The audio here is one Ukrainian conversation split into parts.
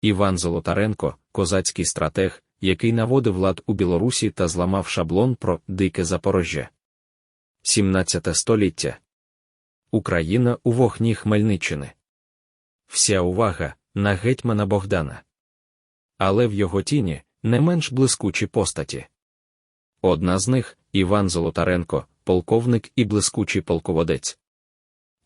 Іван Золотаренко, козацький стратег, який наводив лад у Білорусі та зламав шаблон про дике Запорожжя. 17 століття. Україна у вогні Хмельниччини. Вся увага на гетьмана Богдана. Але в його тіні не менш блискучі постаті. Одна з них Іван Золотаренко, полковник і блискучий полководець.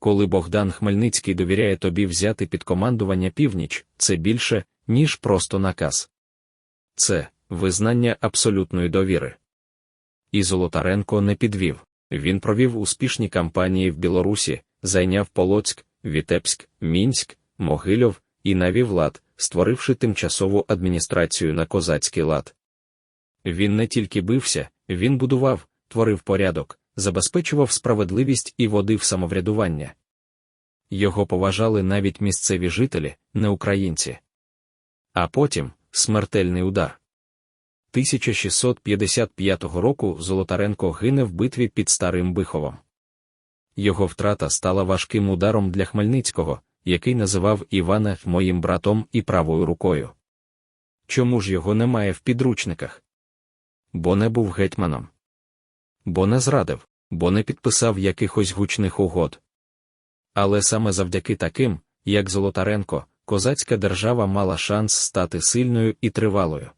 Коли Богдан Хмельницький довіряє тобі взяти під командування північ, це більше, ніж просто наказ. Це визнання абсолютної довіри. І Золотаренко не підвів. Він провів успішні кампанії в Білорусі, зайняв Полоцьк, Вітебськ, Мінськ, Могильов і навів лад, створивши тимчасову адміністрацію на козацький лад. Він не тільки бився, він будував, творив порядок, забезпечував справедливість і водив самоврядування. Його поважали навіть місцеві жителі, не українці. А потім смертельний удар. 1655 року Золотаренко гине в битві під Старим Биховом. Його втрата стала важким ударом для Хмельницького, який називав Івана моїм братом і правою рукою. Чому ж його немає в підручниках? Бо не був гетьманом. Бо не зрадив, бо не підписав якихось гучних угод. Але саме завдяки таким, як Золотаренко, козацька держава мала шанс стати сильною і тривалою.